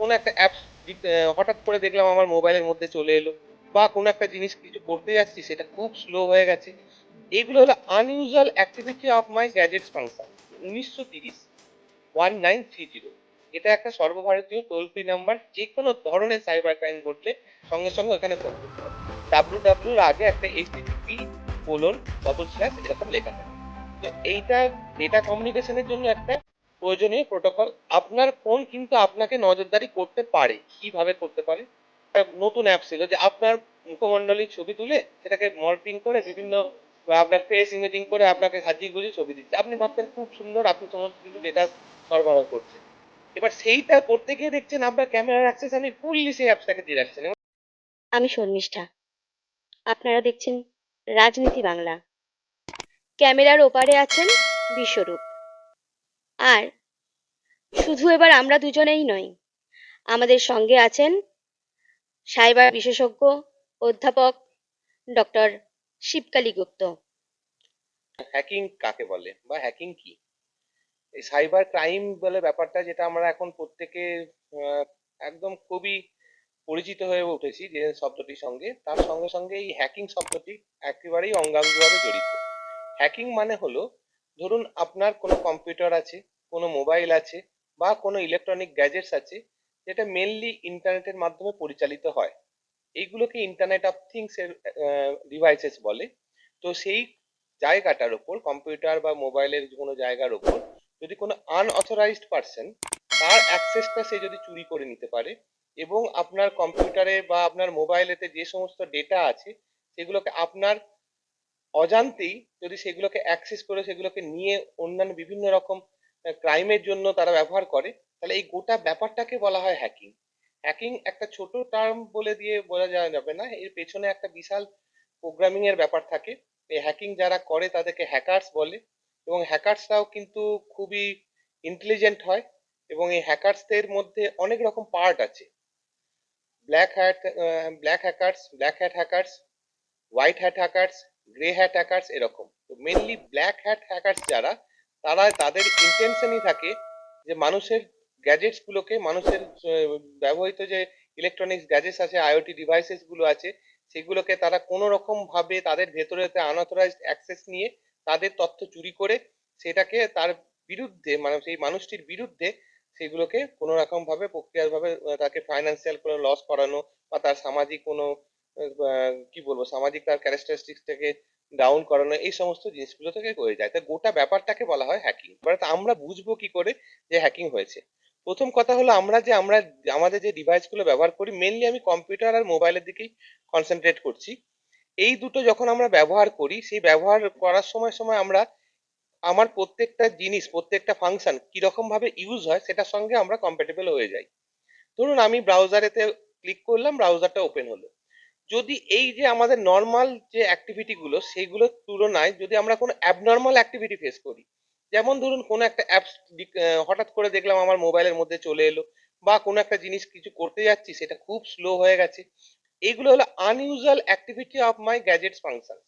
কোনো একটা অ্যাপ হঠাৎ করে দেখলাম আমার মোবাইলের মধ্যে চলে এলো বা কোনো একটা জিনিস কিছু করতে যাচ্ছি, সেটা খুব স্লো হয়ে গেছে। এগুলো হলো unusual activity of my gadgets function উনিশশো তিরিশ ওয়ান নাইন থ্রি জিরো এটা একটা সর্বভারতীয় টোল ফ্রি নাম্বার যে কোনো ধরনের সাইবার ক্রাইম ঘটলে সঙ্গে সঙ্গে ওখানে ফোন করতে হবে। ডাব্লু ডাব্লুর আগে একটা এইচটিটিপি কোলন ডবল স্ল্যাশ এরকম লেখা থাকে। তো এইটা ডেটা কমিউনিকেশনের জন্য একটা প্রয়োজনীয় প্রোটোকল আপনার ফোন কিন্তু আপনাকে নজরদারি করতে পারে। কীভাবে করতে পারে? নতুন অ্যাপ ছিল যে আপনার মুখমণ্ডলীর ছবি তুলে সেটাকে মর্ফিং করে বিভিন্ন, আপনার ফেস ইমেজিং করে আপনাকে সাজিয়ে গুজিয়ে ছবি দিচ্ছে। আপনি ভাবছেন খুব সুন্দর, আপনি সমস্ত কিছু ডেটা সরবরাহ করছেন। এবার সেইটা করতে গিয়ে দেখছেন আপনার ক্যামেরার অ্যাক্সেস আপনি ফুললি সেই অ্যাপসটাকে দিয়ে রাখছেন আমি শর্মিষ্ঠা। আপনারা দেখছেন রাজনীতি বাংলা। ক্যামেরার ওপারে আছেন বিশ্বরূপ। আর শুধু এবার আমরা দুজনেই নই, আমাদের সঙ্গে আছেন সাইবার বিশেষজ্ঞ অধ্যাপক ডক্টর শিবকালী গুপ্ত। হ্যাকিং কাকে বলে বা হ্যাকিং কি? এই সাইবার ক্রাইম বলে ব্যাপারটা যেটা আমরা এখন প্রত্যেকে একদম খুবই পরিচিত হয়ে উঠেছি যে শব্দটির সঙ্গে। তার সঙ্গে সঙ্গে এই হ্যাকিং শব্দটি একেবারেই অঙ্গাঙ্গভাবে জড়িত। হ্যাকিং মানে হলো ধরুন আপনার কোনো কম্পিউটার আছে, কোনো মোবাইল আছে বা কোনো ইলেকট্রনিক গ্যাজেটস আছে, যেটা মেনলি ইন্টারনেটের মাধ্যমে পরিচালিত হয়। এইগুলোকে ইন্টারনেট অফ থিংস এর ডিভাইসেস বলে। তো সেই জায়গাটার ওপর কম্পিউটার বা মোবাইলের কোনো জায়গার ওপর যদি কোনো আনঅথরাইজড পার্সন তার অ্যাক্সেসটা সে যদি চুরি করে নিতে পারে এবং আপনার কম্পিউটারে বা আপনার মোবাইলেতে যে সমস্ত ডেটা আছে, সেগুলোকে আপনার অজান্তেই যদি সেগুলোকে অ্যাক্সেস করে সেগুলোকে নিয়ে অন্যান্য বিভিন্ন রকম ক্রাইমের জন্য তারা ব্যবহার করে, তাহলে এই গোটা ব্যাপারটাকে বলা হয় হ্যাকিং হ্যাকিং একটা ছোট টার্ম বলে দিয়ে বলা যাওয়া যাবে না। এর পেছনে একটা বিশাল প্রোগ্রামিং এর ব্যাপার থাকে। এই হ্যাকিং যারা করে তাদেরকে হ্যাকার্স বলে এবং হ্যাকার্সরাও কিন্তু খুবই ইন্টেলিজেন্ট হয় এবং এই হ্যাকার্সদের মধ্যে অনেক রকম পার্ট আছে। Black hat black hackers black hat hackers white hat hackers grey hat hackers এরকম। তো মেনলি ব্ল্যাক হ্যাট হ্যাকার্স যারা তারা তাদের ইন্টেনশনই থাকে যে মানুষের গ্যাজেটস গুলোকে মানুষের ব্যবহৃত যে ইলেকট্রনিক্স গ্যাজেটস আছে আইওটি ডিভাইসেসগুলো আছে সেগুলোকে তারা কোনো রকম ভাবে তাদের ভেতরে আনঅথরাইজড অ্যাক্সেস নিয়ে তাদের তথ্য চুরি করে সেটাকে তার বিরুদ্ধে মানে সেই মানুষটির বিরুদ্ধে সেগুলোকে কোনো রকম ভাবে প্রক্রিয়াভাবে আহ, তাকে ফাইন্যান্সিয়াল কোনো লস করানো বা তার সামাজিক কোনো কি বলব, সামাজিক তার ক্যারেক্টারিস্টিক্স থেকে ডাউন করানো, এই সমস্ত জিনিসগুলো থেকে হয়ে যায়। তা গোটা ব্যাপারটাকে বলা হয় হ্যাকিং এবার আমরা বুঝব কি করে যে হ্যাকিং হয়েছে। প্রথম কথা হলো আমরা যে, আমরা আমাদের যে ডিভাইসগুলো ব্যবহার করি মেনলি আমি কম্পিউটার আর মোবাইলের দিকেই কনসেন্ট্রেট করছি। এই দুটো যখন আমরা ব্যবহার করি, সেই ব্যবহার করার সময় সময় আমরা আমার প্রত্যেকটা জিনিস, প্রত্যেকটা ফাংশন কীরকম ভাবে ইউজ হয়, সেটার সঙ্গে আমরা কম্প্যাটেবল হয়ে যাই। ধরুন আমি ব্রাউজারেতে ক্লিক করলাম ব্রাউজারটা ওপেন হলো। যদি এই যে আমাদের নর্মাল যে অ্যাক্টিভিটি গুলো সেইগুলোর তুলনায় যদি আমরা কোনো অ্যাবনর্মাল অ্যাক্টিভিটি ফেস করি, যেমন ধরুন কোনো একটা অ্যাপস হঠাৎ করে দেখলাম আমার মোবাইলের মধ্যে চলে এলো, বা কোনো একটা জিনিস কিছু করতে যাচ্ছি, সেটা খুব স্লো হয়ে গেছে এইগুলো হলো unusual activity of my gadgets function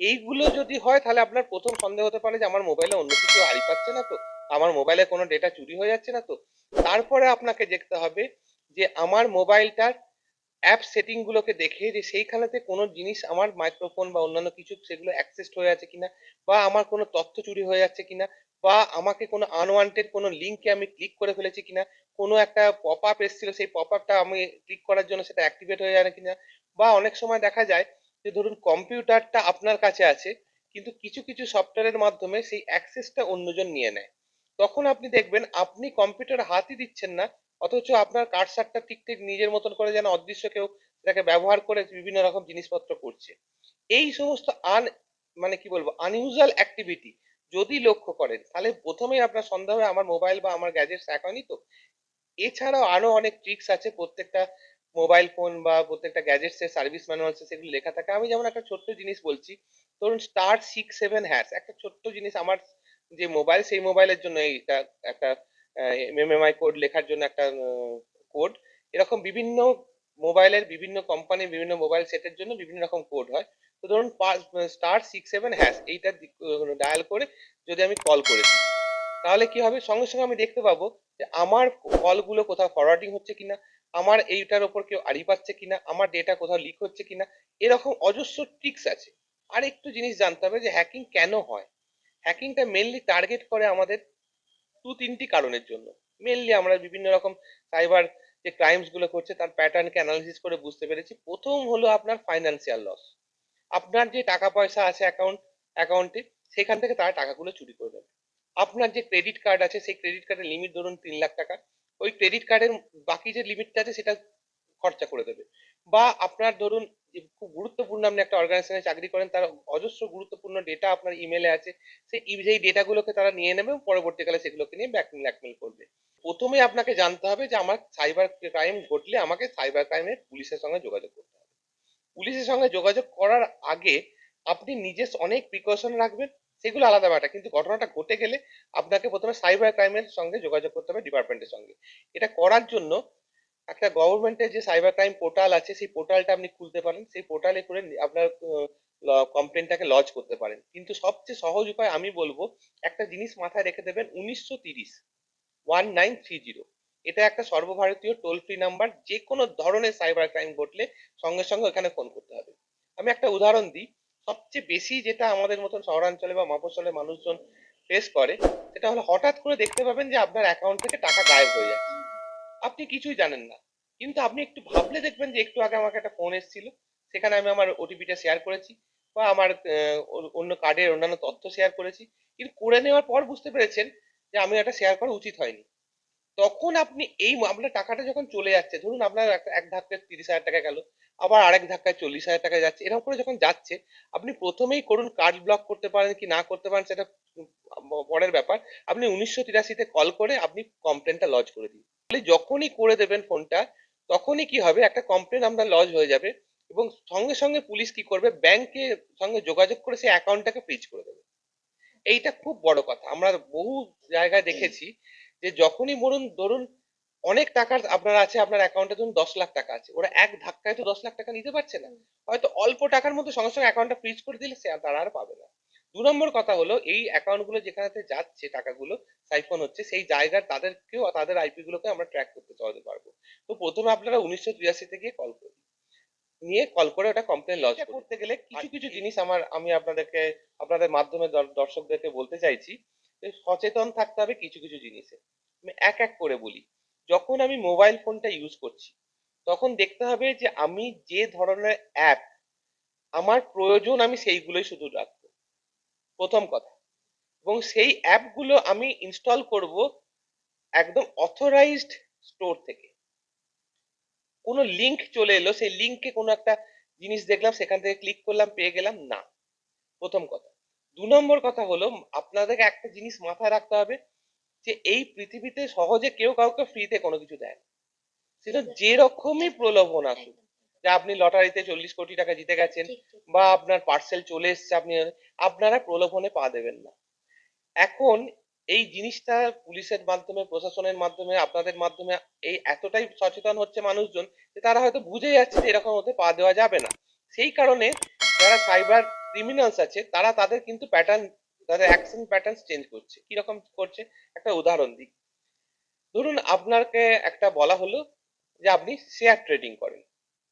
এইগুলো যদি হয়, তাহলে আপনার প্রথম সন্দেহ হতে পারে যে আমার মোবাইলে অন্য কিছু হারি পাচ্ছে না তো, আমার মোবাইলে কোনো ডেটা চুরি হয়ে যাচ্ছে না তো। তারপরে আপনাকে দেখতে হবে যে আমার মোবাইলটার অ্যাপ সেটিং গুলোকে দেখে যে সেইখানেতে কোনো জিনিস আমার মাইক্রোফোন বা অন্যান্য কিছু সেগুলো অ্যাক্সেস হয়ে আছে কিনা, বা আমার কোনো তথ্য চুরি হয়ে যাচ্ছে কিনা, বা আমাকে কোনো আনওয়ান্টেড কোনো লিঙ্কে আমি ক্লিক করে ফেলেছি কিনা, কোনো একটা পপ আপ এসেছিল, সেই পপ আপটা আমি ক্লিক করার জন্য সেটা অ্যাক্টিভেট হয়ে যায় কিনা, বা অনেক সময় দেখা যায় যে ধরুন কম্পিউটারটা আপনার কাছে আছে, কিন্তু কিছু কিছু সফটওয়্যারের মাধ্যমে সেই অ্যাক্সেসটা অন্যজন নিয়ে নেয়। তখন আপনি দেখবেন, আপনি কম্পিউটার হাতই দিচ্ছেন না অথচ আপনার কাঠ কার্সারটা ঠিক ঠিক নিজের মতন করে যেন অদৃশ্য কেউ সেটাকে ব্যবহার করে বিভিন্ন রকম জিনিসপত্র করছে। এই সমস্ত আন মানে কি বলব আনইউজুয়াল অ্যাক্টিভিটি যদি লক্ষ্য করেন, তাহলে প্রথমেই আপনার সন্দেহ হয় আমার মোবাইল বা আমার গ্যাজেটস হ্যাক তো? এছাড়াও আরও অনেক ট্রিক্স আছে, প্রত্যেকটা মোবাইল ফোন বা প্রত্যেকটা গ্যাজেটস এর সার্ভিস ম্যানুয়ালসে সেগুলো লেখা থাকে। আমি যেমন একটা ছোট্ট জিনিস বলছি, ধরুন স্টার সিক্স সেভেন হ্যাশ একটা ছোট্ট জিনিস আমার যে মোবাইল সেই মোবাইলের জন্য এইটা একটা এমএমআই কোড লেখার জন্য একটা কোড এরকম বিভিন্ন মোবাইলের বিভিন্ন কোম্পানির বিভিন্ন মোবাইল সেটের জন্য বিভিন্ন রকম কোড হয়। তো ধরুন স্টার সিক্স সেভেন হ্যাশ এইটা ডায়াল করে যদি আমি কল করেছি, তাহলে কি হবে? সঙ্গে সঙ্গে আমি দেখতে পাবো যে আমার কলগুলো কোথাও ফরওয়ার্ডিং হচ্ছে কিনা, আমার এইটার ওপর কেউ আড়ি পাচ্ছে কিনা, আমার ডেটা কোথাও লিক হচ্ছে কিনা, এরকম অজস্র ট্রিক্স আছে। আর একটু জিনিস জানতে হবে যে হ্যাকিং কেন হয়? হ্যাকিংটা মেনলি টার্গেট করে আমাদের দু তিনটি কারণের জন্য। মেনলি আমরা বিভিন্ন রকম সাইবার যে ক্রাইমসগুলো করছে, তার প্যাটার্নকে অ্যানালিসিস করে বুঝতে পেরেছি। প্রথম হলো আপনার ফাইন্যান্সিয়াল লস আপনার যে টাকা পয়সা আছে অ্যাকাউন্ট অ্যাকাউন্টে সেখান থেকে তারা টাকাগুলো চুরি করে আপনার যে ক্রেডিট কার্ড আছে, সেই ক্রেডিট কার্ডের লিমিট ধরুন তিন লাখ টাকা। ওই ক্রেডিট কার্ডের বাকি যে লিমিটটা আছে, সেটা খরচা করে দেবে। বা আপনার ধরুন খুব গুরুত্বপূর্ণ আপনি একটা অর্গানাইজেশনে চাকরি করেন, তার অজস্র গুরুত্বপূর্ণ ডেটা আপনার ইমেলে আছে, সেই সেই ডেটাগুলোকে তারা নিয়ে নেবে পরবর্তীকালে সেগুলোকে নিয়ে ব্ল্যাকমেল করবে। প্রথমে আপনাকে জানতে হবে যে আমার সাইবার ক্রাইম ঘটলে আমাকে সাইবার ক্রাইমের পুলিশের সঙ্গে যোগাযোগ করতে হবে। পুলিশের সঙ্গে যোগাযোগ করার আগে আপনি নিজে অনেক প্রিকশন রাখবেন, সেগুলো আলাদা ব্যাপার। কিন্তু ঘটনাটা ঘটে গেলে আপনাকে প্রথমে সাইবার ক্রাইমের সঙ্গে যোগাযোগ করতে হবে ডিপার্টমেন্টের সঙ্গে। এটা করার জন্য একটা গভর্নমেন্টের যে সাইবার ক্রাইম পোর্টাল আছে, সেই পোর্টালটা আপনি খুলতে পারেন। সেই পোর্টালে করে আপনার কমপ্লেনটাকে লজ করতে পারেন। কিন্তু সবচেয়ে সহজ উপায় আমি বলব, একটা জিনিস মাথায় রেখে দেবেন, উনিশশো তিরিশ ওয়ান নাইন থ্রি জিরো এটা একটা সর্বভারতীয় টোল ফ্রি নাম্বার যে কোনো ধরনের সাইবার ক্রাইম ঘটলে সঙ্গে সঙ্গে ওখানে ফোন করতে হবে। আমি একটা উদাহরণ দিই, সবচেয়ে বেশি যেটা আমাদের মতন শহরাঞ্চলে বা মফস্বলে মানুষজন ফেস করে, সেটা হলো হঠাৎ করে দেখতে পাবেন যে আপনার অ্যাকাউন্ট থেকে টাকা গায়েব হয়ে যাচ্ছে। আপনি কিছুই জানেন না। কিন্তু আপনি একটু ভাবলে দেখবেন যে একটু আগে আমাকে একটা ফোন এসেছিল। সেখানে আমি আমার ওটিপিটা শেয়ার করেছি বা আমার অন্য- কার্ডের অন্যান্য তথ্য শেয়ার করেছি। কিন্তু করে নেওয়ার পর বুঝতে পেরেছেন যে আমি এটা শেয়ার করা উচিত হয়নি। তখন আপনি এই আপনার টাকাটা যখন চলে যাচ্ছে, ধরুন আপনার এক ধাক্কায় তিরিশ হাজার টাকা গেল, আবার আরেক ধাক্কায় চল্লিশ হাজার টাকা যাচ্ছে, এরকম করে যখন যাচ্ছে, আপনি প্রথমেই করুন কার্ড ব্লক করতে পারেন কি না করতে পারেন, সেটা পরের ব্যাপার। আপনি উনিশশো তিরাশিতে কল করে আপনি কমপ্লেনটা লজ করে দিন। যখনই করে দেবেন ফোনটা, তখনই কি হবে? একটা কমপ্লেন আপনার লজ হয়ে যাবে এবং সঙ্গে সঙ্গে পুলিশ কি করবে? ব্যাংকে সঙ্গে যোগাযোগ করে সেই অ্যাকাউন্টটাকে ফ্রিজ করে দেবে। এইটা খুব বড় কথা। আমরা বহু জায়গায় দেখেছি যে যখনই বলুন ধরুন অনেক টাকার আপনার আছে, আপনার অ্যাকাউন্টে ধরুন দশ লাখ টাকা আছে। ওরা এক ধাক্কায় তো দশ লাখ টাকা নিতে পারছে না। হয়তো অল্প টাকার মধ্যে সঙ্গে সঙ্গে অ্যাকাউন্টটা ফ্রিজ করে দিলে সে তারা আর পাবে না। দু নম্বর কথা হলো এই অ্যাকাউন্টগুলো যেখানে যাচ্ছে টাকাগুলো সাইফন হচ্ছে সেই জায়গার তাদেরকেও তাদের আইপি গুলোকে আমরা ট্র্যাক করতে সহজে পারব। তো প্রথমে আপনারা উনিশশো তিরাশিতে গিয়ে কল করুন। নিয়ে কল করে ওটা কমপ্লেন লজ করতে গেলে কিছু কিছু জিনিস আমার আমি আপনাদেরকে আপনাদের মাধ্যমে দর্শকদেরকে বলতে চাইছি সচেতন থাকতে হবে কিছু কিছু জিনিসে। আমি এক এক করে বলি। যখন আমি মোবাইল ফোনটা ইউজ করছি তখন দেখতে হবে যে আমি যে ধরনের অ্যাপ আমার প্রয়োজন আমি সেইগুলোই শুধু রাখব। প্রথম কথা। এবং সেই অ্যাপগুলো আমি ইনস্টল করব একদম অথরাইজড স্টোর থেকে। কোনো লিংক চলে এলো, সেই লিংকে কোনো একটা জিনিস দেখলাম, সেখান থেকে ক্লিক করলাম, পেয়ে গেলাম, না। প্রথম কথা। দু নম্বর কথা হলো, আপনাদেরকে একটা জিনিস মাথায় রাখতে হবে যে, এই পৃথিবীতে সহজে কেউ কাউকে ফ্রিতে কোনো কিছু দেয় না। সেটা যেরকমই প্রলোভন আসুক যে আপনি লটারিতে চল্লিশ কোটি টাকা জিতে গেছেন বা আপনার পার্সেল চলে এসছে আপনি আপনারা প্রলোভনে পা দেবেন না। এখন এই জিনিসটা পুলিশের মাধ্যমে প্রশাসনের মাধ্যমে আপনাদের মাধ্যমে এই এতটাই সচেতন হচ্ছে মানুষজন যে তারা হয়তো বুঝে যাচ্ছে যে এরকম হতে পা দেওয়া যাবে না। সেই কারণে যারা সাইবার ক্রিমিনালস আছে তারা তাদের কিন্তু প্যাটার্ন তাদের অ্যাকশন প্যাটার্ন চেঞ্জ করছে। কীরকম করছে? একটা উদাহরণ দিই। ধরুন আপনাকে একটা বলা হলো যে আপনি শেয়ার ট্রেডিং করেন।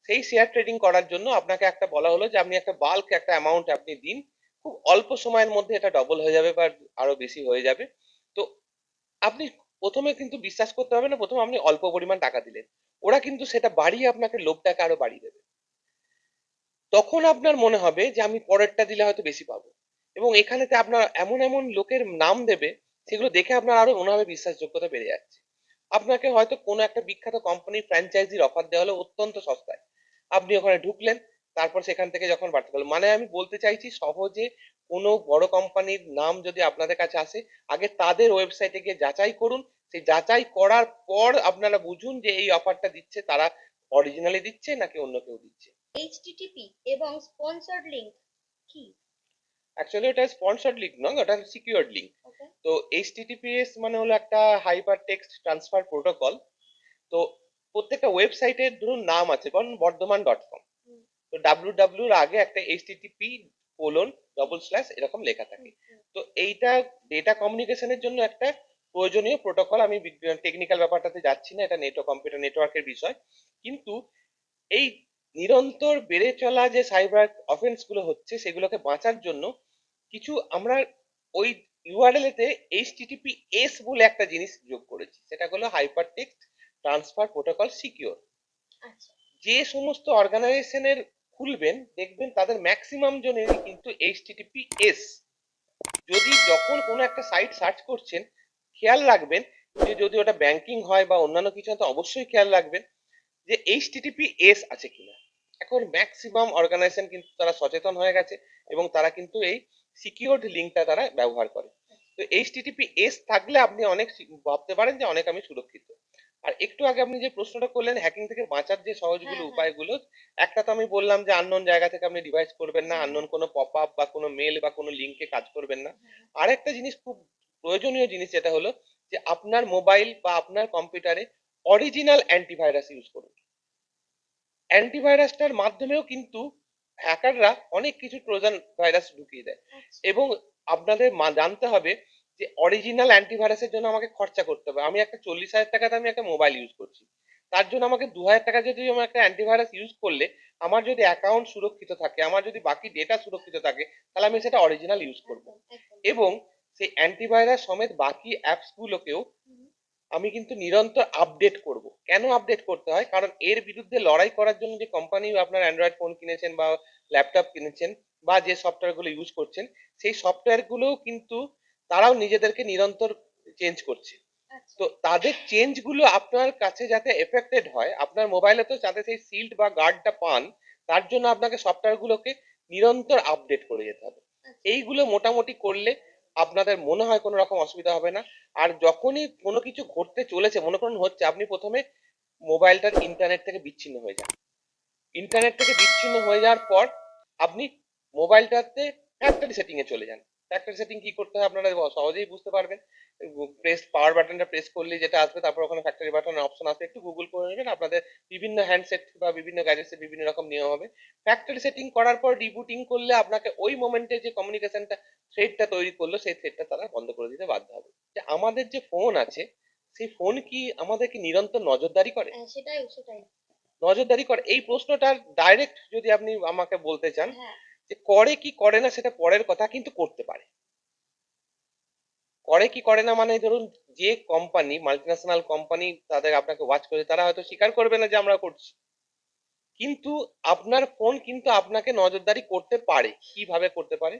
সেই শেয়ার ট্রেডিং করার জন্য আপনাকে একটা বলা হলো যে, আপনি একটা বাল্ক একটা অ্যামাউন্ট আপনি দিন। খুব অল্প সময়ের মধ্যে এটা ডবল হয়ে যাবে বা আরও বেশি হয়ে যাবে। তো আপনি প্রথমে কিন্তু বিশ্বাস করতে হবে না, প্রথমে আপনি অল্প পরিমাণ টাকা দিলেন। ওরা কিন্তু সেটা বাড়িয়ে আপনাকে লোভটাকে আরও বাড়িয়ে দেবে। তখন আপনার মনে হবে যে, আমি পরেরটা দিলে হয়তো বেশি পাবো। এবং এখানেতে আপনার এমন এমন লোকের নাম দেবে, সেগুলো দেখে আপনার আরও মনে হবে বিশ্বাসযোগ্যতা বেড়ে যাচ্ছে। আপনাকে হয়তো কোনো একটা বিখ্যাত কোম্পানির ফ্র্যাঞ্চাইজির অফার দেওয়া হলো অত্যন্ত সস্তায়। আপনি ওখানে ঢুকলেন তারপর সেখান থেকে যখন বাড়তে গেল মানে আমি বলতে চাইছি সহজে কোনো বড় কোম্পানির নাম যদি আপনাদের কাছে আসে আগে তাদের ওয়েবসাইটে গিয়ে যাচাই করুন। সেই যাচাই করার পর আপনারা বুঝুন যে এই অফারটা দিচ্ছে তারা অরিজিনালি দিচ্ছে নাকি অন্য কেউ দিচ্ছে। এইচটিটিপি এবং স্পন্সর্ড লিংক কি? অ্যাকচুয়ালি ওটা স্পন্সর্ড লিংক নয় ওটা সিকিউরড লিঙ্ক ওকে। তো এইচটিটিপিএস মানে হলো একটা হাইপার টেক্সট ট্রান্সফার প্রোটোকল তো প্রত্যেকটা ওয়েবসাইটের ধরুন নাম আছে যেমন বর্ধমান ডট কম তো ডাব্লিউ ডাব্লিউর আগে একটা এইচটিটিপি কোলন ডবল স্ল্যাশ এরকম লেখা থাকে। তো এইটা ডেটা কমিউনিকেশনের জন্য একটা প্রয়োজনীয় প্রোটোকল আমি টেকনিক্যাল ব্যাপারটাতে যাচ্ছি না এটা নেটওয়ার্ক কম্পিউটার নেটওয়ার্কের বিষয়। কিন্তু এই নিরন্তর বেড়ে চলা যে সাইবার অফেন্সগুলো হচ্ছে সেগুলোকে বাঁচার জন্য কিছু আমরা ওই ইউআরএল এতে এইচটিটিপি এস বলে একটা জিনিস যোগ করেছি। সেটা হলো hyper text transfer protocol secure যে সমস্ত অর্গানাইজেশনের খুলবেন দেখবেন তাদের ম্যাক্সিমাম জনেরই কিন্তু এইচটিটিপি এস যদি যখন কোনো একটা সাইট সার্চ করছেন খেয়াল রাখবেন যে যদি ওটা ব্যাংকিং হয় বা অন্যান্য কিছু হয় তো অবশ্যই খেয়াল রাখবেন যে এইচটিটিপি এস আছে কিনা। এখন ম্যাক্সিমাম অর্গানাইজেশন কিন্তু তারা সচেতন হয়ে গেছে এবং তারা কিন্তু এই সিকিউরড লিঙ্কটা তারা ব্যবহার করে। তো এইচটিটিপি এস থাকলে আপনি অনেক ভাবতে পারেন যে অনেক আমি সুরক্ষিত। আর একটু আগে আপনি যে প্রশ্নটা করলেন হ্যাকিং থেকে বাঁচার যে সহজগুলো হ্যাঁ, হ্যাঁ। উপায়গুলো একটা তো আমি বললাম যে আননোন জায়গা থেকে আপনি ডিভাইস করবেন না। আননোন কোনো পপ আপ বা কোনো মেল বা কোনো লিঙ্কে কাজ করবেন না আরেকটা জিনিস খুব প্রয়োজনীয় জিনিস যেটা হলো যে আপনার মোবাইল বা আপনার কম্পিউটারে অরিজিনাল অ্যান্টিভাইরাস ইউজ করুন অ্যান্টিভাইরাসটার মাধ্যমেও কিন্তু হ্যাকাররা অনেক কিছু ট্রোজান ভাইরাস ঢুকিয়ে দেয় আচ্ছা এবং আপনাদের জানতে হবে যে অরিজিনাল অ্যান্টিভাইরাসের জন্য আমাকে খরচা করতে হবে। আমি একটা চল্লিশ হাজার টাকাতে আমি একটা মোবাইল ইউজ করছি। তার জন্য আমাকে দু হাজার টাকা যদি আমার একটা অ্যান্টিভাইরাস ইউজ করলে আমার যদি অ্যাকাউন্ট সুরক্ষিত থাকে আমার যদি বাকি ডেটা সুরক্ষিত থাকে তাহলে আমি সেটা অরিজিনাল ইউজ করব। এবং সেই অ্যান্টিভাইরাস সমেত বাকি অ্যাপস গুলোকেও আমি কিন্তু নিরন্তর আপডেট করব। কেন আপডেট করতে হয়? কারণ এর বিরুদ্ধে লড়াই করার জন্য যে কোম্পানি আপনার অ্যান্ড্রয়েড ফোন কিনেছেন বা ল্যাপটপ কিনেছেন বা যে সফটওয়্যারগুলো ইউজ করছেন সেই সফটওয়্যার গুলোও কিন্তু তারাও নিজেদেরকে নিরন্তর চেঞ্জ করছে। আচ্ছা। তো তাদের চেঞ্জগুলো আপনার কাছে যাতে এফেক্টেড হয় আপনার মোবাইলে তো যাতে সেই সিল্ড বা গার্ডটা পান তার জন্য আপনাকে সফটওয়্যার গুলোকে নিরন্তর আপডেট করে যেতে হবে। আচ্ছা। এইগুলো মোটামুটি করলে আপনাদের মনে হয় কোনো রকম অসুবিধা হবে না। আর যখনই কোনো কিছু ঘটতে চলেছে মনে করুন হচ্ছে আপনি প্রথমে মোবাইলটার ইন্টারনেট থেকে বিচ্ছিন্ন হয়ে যান। ইন্টারনেট থেকে বিচ্ছিন্ন হয়ে যাওয়ার পর আপনি মোবাইলটাতে ফ্যাক্টরি সেটিং এ চলে যান। ফ্যাক্টরি সেটিং কি করতে হয় আপনারা সহজেই বুঝতে পারবেন। প্রেস পাওয়ার বাটনটা প্রেস করলে যেটা আসবে তারপর ওখানে ফ্যাক্টরি বাটনের অপশন আসবে একটু গুগল করে নেবেন আপনাদের বিভিন্ন হ্যান্ডসেট বা বিভিন্ন গ্যাজেটসে বিভিন্ন রকম নিয়ম হবে। ফ্যাক্টরি সেটিং করার পর রিবুটিং করলে আপনাকে ওই মোমেন্টে যে কমিউনিকেশনটা থ্রেডটা তৈরি করল সেই থ্রেডটা তারা বন্ধ করে দিতে বাধ্য হবে। যে আমাদের যে ফোন আছে সেই ফোন কি আমাদেরকে নিরন্তর নজরদারি করে? হ্যাঁ সেটাই সেটাই। নজরদারি করে। এই প্রশ্নটার ডাইরেক্ট যদি আপনি আমাকে বলতে চান হ্যাঁ। যে করে কি করে না সেটা পরের কথা কিন্তু করতে পারে। করে কি করে না মানে ধরুন যে কোম্পানি মাল্টিন্যাশনাল কোম্পানি তাদের আপনাকে ওয়াচ করে, তারা হয়তো স্বীকার করবে না যে আমরা করছি। কিন্তু আপনার ফোন কিন্তু আপনাকে নজরদারি করতে পারে। কীভাবে করতে পারে?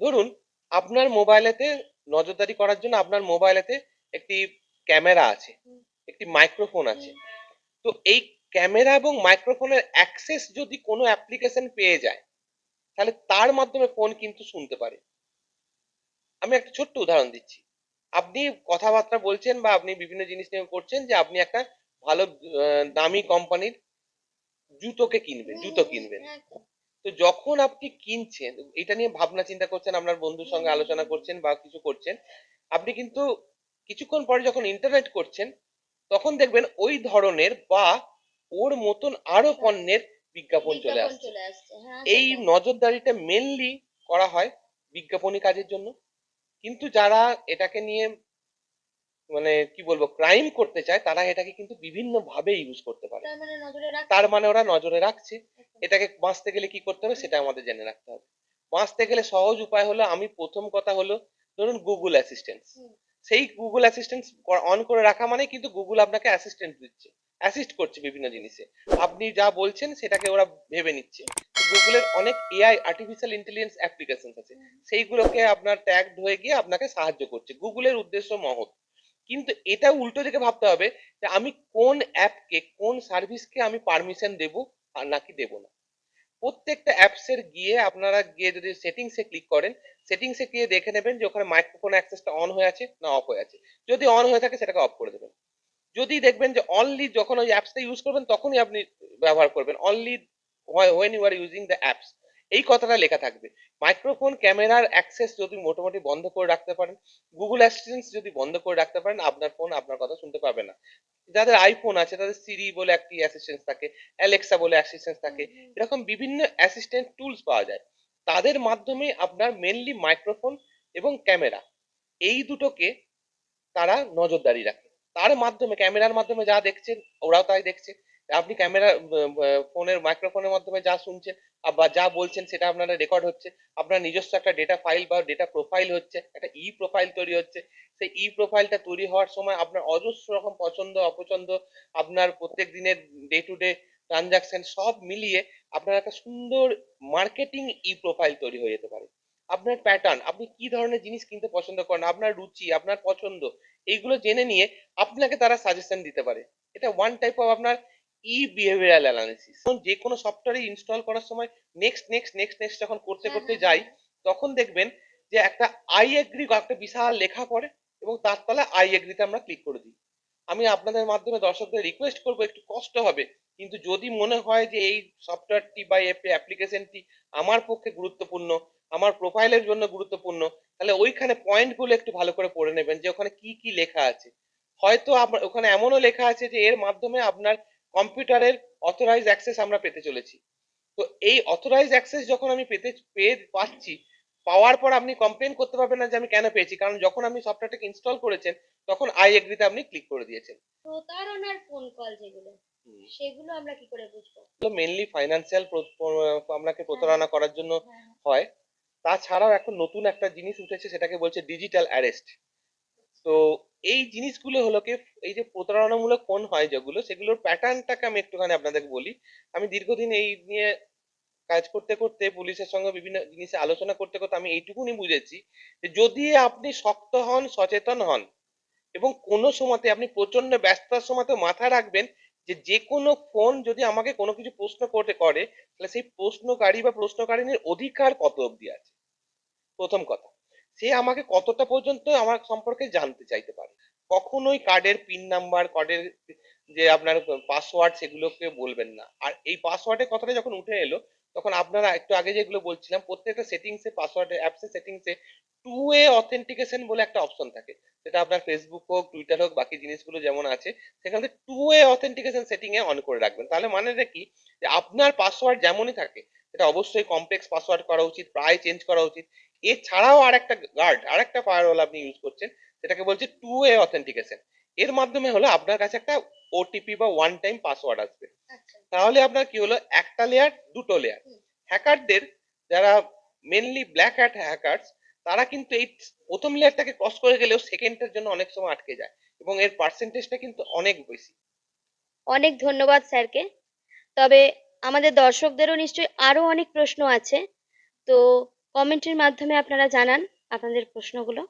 ধরুন আপনার মোবাইলেতে নজরদারি করার জন্য আপনার মোবাইলেতে একটি ক্যামেরা আছে, একটি মাইক্রোফোন আছে। তো এই ক্যামেরা এবং মাইক্রোফোনের অ্যাক্সেস যদি কোনো অ্যাপ্লিকেশন পেয়ে যায় তাহলে তার মাধ্যমে ফোন কিন্তু শুনতে পারে। আমি একটা ছোট্ট উদাহরণ দিচ্ছি। আপনি কথাবার্তা বলছেন বা আপনি বিভিন্ন জিনিস নিয়ে করছেন যে আপনি একটা ভালো দামি কোম্পানির জুতোকে কিনবেন জুতো কিনবেন। হ্যাঁ, তো যখন আপনি কিনছেন এটা নিয়ে ভাবনা চিন্তা করছেন আপনার বন্ধুর সঙ্গে আলোচনা করছেন বা কিছু করছেন আপনি কিন্তু কিছুক্ষণ পরে যখন ইন্টারনেট করছেন তখন দেখবেন ওই ধরনের বা ওর মতন আরও পণ্যের বিজ্ঞাপন চলে আসছে। আসছে হ্যাঁ এই সেটাই। নজরদারিটা মেনলি করা হয় বিজ্ঞাপনী কাজের জন্য। কিন্তু যারা এটাকে নিয়ে মানে কি বলব ক্রাইম করতে চায় তারা এটাকে কিন্তু বিভিন্ন ভাবে ইউজ করতে পারে। তার মানে তার মানে ওরা নজরে রাখছে। এটাকে বাঁচতে গেলে কি করতে হবে সেটা আমাদের জেনে রাখতে হবে। বাঁচতে গেলে সহজ উপায় হলো আমি প্রথম কথা হলো ধরুন গুগল অ্যাসিস্ট্যান্ট সেই গুগল অ্যাসিস্ট্যান্ট অন করে রাখা মানে কিন্তু গুগল আপনাকে অ্যাসিস্ট্যান্ট দিচ্ছে। অ্যাসিস্ট করছে বিভিন্ন জিনিসে। আপনি যা বলছেন সেটাকে ওরা ভেবে নিচ্ছে। গুগলের অনেক এআই আর্টিফিশিয়াল ইন্টেলিজেন্স অ্যাপ্লিকেশন আছে। সেইগুলোকে আপনার ট্যাগ হয়ে গিয়ে আপনাকে সাহায্য করছে। গুগলের উদ্দেশ্য মহৎ। কিন্তু এটা উল্টো দিকে ভাবতে হবে যে আমি কোন অ্যাপকে, কোন সার্ভিসকে আমি পারমিশন দেব আর নাকি দেব না। প্রত্যেকটা অ্যাপস এর গিয়ে আপনারা গিয়ে যদি সেটিংস ক্লিক করেন সেটিংস গিয়ে দেখে নেবেন যে ওখানে মাইক্রোফোন অ্যাক্সেসটা অন হয়ে আছে না অফ হয়ে আছে। যদি অন হয়ে থাকে সেটাকে অফ করে দেবেন। যদি দেখবেন যে অনলি যখন ওই অ্যাপসটা ইউজ করবেন তখনই আপনি ব্যবহার করবেন। Only when you are using the apps এই কথাটা লেখা থাকবে। মাইক্রোফোন ক্যামেরার অ্যাক্সেস যদি মোটামুটি বন্ধ করে রাখতে পারেন গুগল অ্যাসিস্ট্যান্স যদি বন্ধ করে রাখতে পারেন আপনার ফোন আপনার কথা শুনতে পাবে না। যাদের আইফোন আছে তাদের সিরি বলে একটি অ্যাসিস্ট্যান্স থাকে অ্যালেক্সা বলে অ্যাসিস্ট্যান্স থাকে। এরকম বিভিন্ন অ্যাসিস্ট্যান্ট টুলস পাওয়া যায়। তাদের মাধ্যমে আপনার মেনলি মাইক্রোফোন এবং ক্যামেরা এই দুটোকে তারা নজরদারি রাখে। তার মাধ্যমে, ক্যামেরার মাধ্যমে যা দেখছেন, ওরাও তাই দেখছে। আপনি ক্যামেরা ফোনের, মাইক্রোফোনের মাধ্যমে যা শুনছেন বা যা বলছেন, সেটা আপনারা রেকর্ড হচ্ছে। আপনার নিজস্ব একটা ডেটা ফাইল বা ডেটা প্রোফাইল হচ্ছে, একটা ই প্রোফাইল তৈরি হচ্ছে। সেই ই প্রোফাইলটা তৈরি হওয়ার সময় আপনার অজস্র রকম পছন্দ, অপছন্দ, আপনার প্রত্যেক দিনের ডে টু ডে ট্রানজাকশন সব মিলিয়ে আপনার একটা সুন্দর মার্কেটিং ই প্রোফাইল তৈরি হয়ে যেতে পারে। আপনার প্যাটার্ন আপনি কি ধরনের জিনিস কিনতে পছন্দ করেন? আপনার রুচি, আপনার পছন্দ এইগুলো জেনে নিয়ে আপনাকে তারা সাজেশন দিতে পারে। এটা ওয়ান টাইপ অফ আপনার ই বিহেভিয়ারাল অ্যানালিসিস যে কোনো সফটওয়্যার ইনস্টল করার সময় নেক্সট নেক্সট নেক্সট নেক্সট যখন করতে করতে যাই। তখন দেখবেন যে একটা আই এগ্রি একটা বিশাল লেখা পড়ে এবং তার তলায় আই এগ্রিতে আমরা ক্লিক করে দিই। আমি আপনাদের মাধ্যমে দর্শকদের রিকোয়েস্ট করব একটু কষ্ট হবে কিন্তু যদি মনে হয় যে এই সফটওয়্যারটি বা অ্যাপ্লিকেশনটি আমার পক্ষে গুরুত্বপূর্ণ আমার প্রোফাইলের জন্য গুরুত্বপূর্ণ তাহলে ওইখানে পয়েন্টগুলো একটু ভালো করে পড়ে নেবেন যে ওখানে কি কি লেখা আছে। হয়তো আপনার ওখানে এমনও লেখা আছে যে এর মাধ্যমে আপনার কম্পিউটারের অথরাইজ অ্যাক্সেস আমরা পেতে চলেছি। তো এই অথরাইজ অ্যাক্সেস যখন আমি পেতে পেয়ে পাচ্ছি পাওয়ার পর আপনি কমপ্লেন করতে পারবেন না যে আমি কেন পেয়েছি কারণ যখন আপনি সফটওয়্যারটাকে ইনস্টল করেছেন তখন আই এগ্রিতে আপনি ক্লিক করে দিয়েছেন। প্রতারণার ফোন কল যেগুলো সেগুলো আমরা কি করে বুঝব? মেনলি ফাইন্যান্সিয়াল আপনাকে প্রতারণা করার জন্য হ্যাঁ, হ্যাঁ। হয়। তাছাড়াও এখন নতুন একটা জিনিস উঠেছে, সেটাকে বলছে ডিজিটাল অ্যারেস্ট তো এই জিনিসগুলো হলো কি, এই যে প্রতারণামূলক ফোন হয় যেগুলো, সেগুলোর প্যাটার্নটাকে আমি একটুখানি আপনাদের বলি। আমি দীর্ঘদিন এই নিয়ে কাজ করতে করতে, পুলিশের সঙ্গে বিভিন্ন জিনিসে আলোচনা করতে করতে আমি এইটুকুনি বুঝেছি যে যদি আপনি শক্ত হন, সচেতন হন এবং কোনো সময়তে আপনি প্রচণ্ড ব্যস্ততার সময়তে মাথায় রাখবেন যে যে কোনো ফোন যদি আমাকে কোনো কিছু প্রশ্ন করতে করে, তাহলে সেই প্রশ্নকারী বা প্রশ্নকারিনীর অধিকার কত অবধি আছে? প্রথম কথা, সে আমাকে কতটা পর্যন্ত আমার সম্পর্কে জানতে চাইতে পারে? কখনোই কার্ডের পিন নাম্বার কার্ডের যে আপনার পাসওয়ার্ড সেগুলোকে বলবেন না। আর এই পাসওয়ার্ডের কথাটা যখন উঠে এলো তখন আপনারা একটু আগে যেগুলো বলছিলাম, প্রত্যেকটা সেটিংসে পাসওয়ার্ড অ্যাপসের সেটিংসে টু ওয়ে অথেন্টিকেশন বলে একটা অপশন থাকে। সেটা আপনার ফেসবুক হোক টুইটার হোক, বাকি জিনিসগুলো যেমন আছে, সেখানে টু ওয়ে অথেন্টিকেশন সেটিং এ অন করে রাখবেন। তাহলে মানেটা কি? যে আপনার পাসওয়ার্ড যেমনই থাকে, সেটা অবশ্যই কমপ্লেক্স পাসওয়ার্ড করা উচিত, প্রায় চেঞ্জ করা উচিত। এছাড়াও আর একটা গার্ড আর একটা ফায়ারওয়াল আপনি ইউজ করছেন, সেটাকে বলছে টু ওয়ে অথেন্টিকেশন এর মাধ্যমে হলো আপনার কাছে একটা ওটিপি বা ওয়ান টাইম পাসওয়ার্ড আসবে। আচ্ছা। তাহলে আপনার কি হলো? একটা লেয়ার দুটো লেয়ার। হ্যাকারদের যারা মেনলি ব্ল্যাক হ্যাট হ্যাকার্স তারা কিন্তু এই প্রথম লেয়ারটাকে ক্রস করে গেলেও সেকেন্ডের জন্য অনেক সময় আটকে যায় এবং এর পার্সেন্টেজটা কিন্তু অনেক বেশি। অনেক ধন্যবাদ স্যারকে। তবে আমাদের দর্শকদেরও নিশ্চয়ই আরও অনেক প্রশ্ন আছে। তো কমেন্টের মাধ্যমে আপনারা জানান আপনাদের প্রশ্নগুলো।